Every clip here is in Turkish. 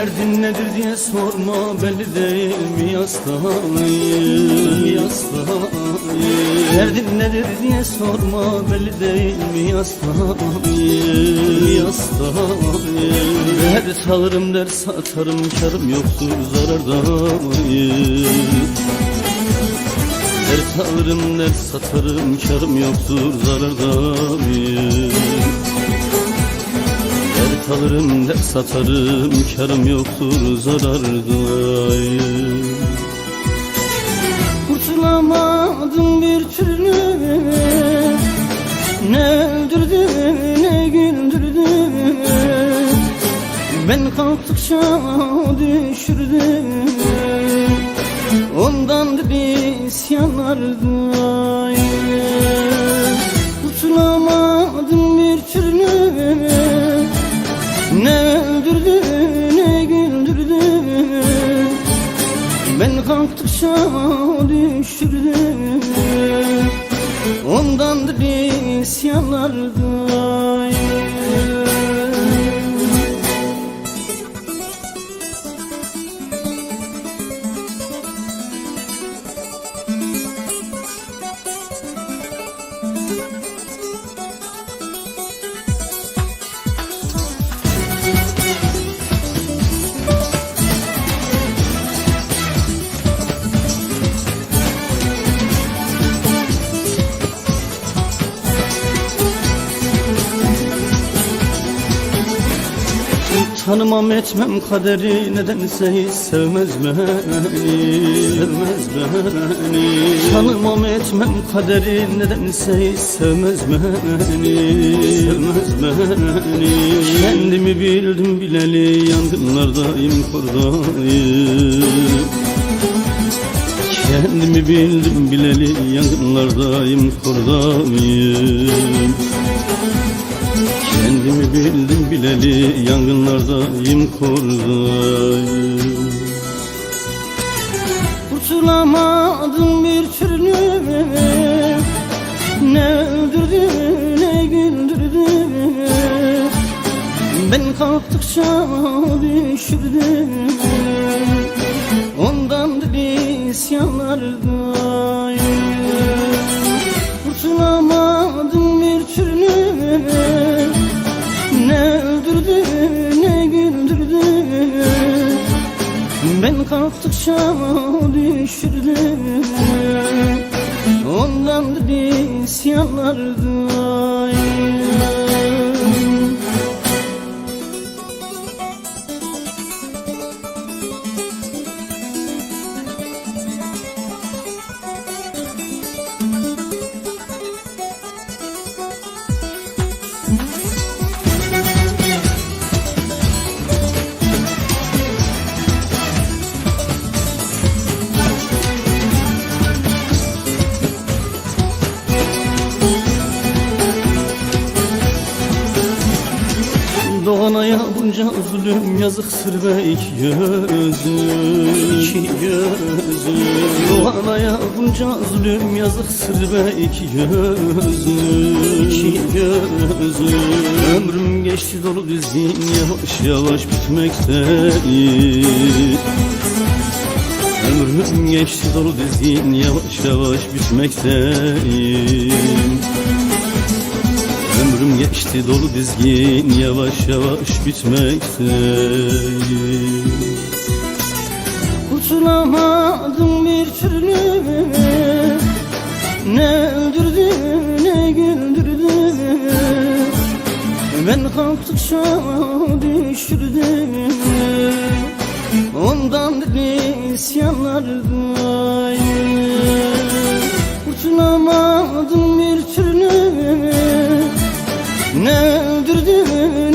Derdin nedir diye sorma belli değil mi yastayım yastayım Derdin nedir diye sorma belli değil mi yastayım yastayım Dert alırım der satarım karım yoktur zarardayım Dert alırım dert satarım karım yoktur zarardayım alırım dert satarım. Karım yoktur zarardayım Kurtulamadım bir türlü. Ne öldürdü ne güldürdü Ben kalktıkça düşürdü Ondan bir isyanlardayım Ben kalktıkça düşürdü Ondan da Tanımam etmem kaderi nedense hiç sevmez beni Sevmez beni. Tanımam etmem kaderi nedense hiç sevmez beni Sevmez beni. Kendimi bildim bileli yangınlardayım kordayım. Kendimi bildim bileli yangınlardayım kordayım Kendimi bildim bileli yangınlardayım kordayım Kurtulamadım bir türlü. Ne öldürdü ne güldürdü. Ben kalktıkça düşürdü Ondan da bir kalktıkça düşürdü Ondan da bir Doğanaya bunca zulüm yazıktır be iki gözüm iki gözüm Doğanaya bunca zulüm yazıktır be iki gözüm iki gözüm Ömrüm geçti dolu dizgin yavaş yavaş bitmekte Ömrüm geçti dolu dizgin yavaş yavaş bitmekteyim Ömrüm geçti dolu dizgin yavaş yavaş bitmekteyim Kurtulamadım bir türlü Ne öldürdü ne güldürdü. Ben kalktıkça düşürdü. Ondan da bir isyanlardayım Kurtulamadım bir türlü ne öldürdü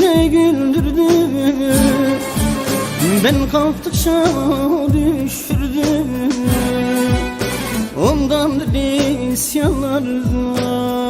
ne güldürdü. Ben kalktıkça düşürdü. Ondan da isyanlar var.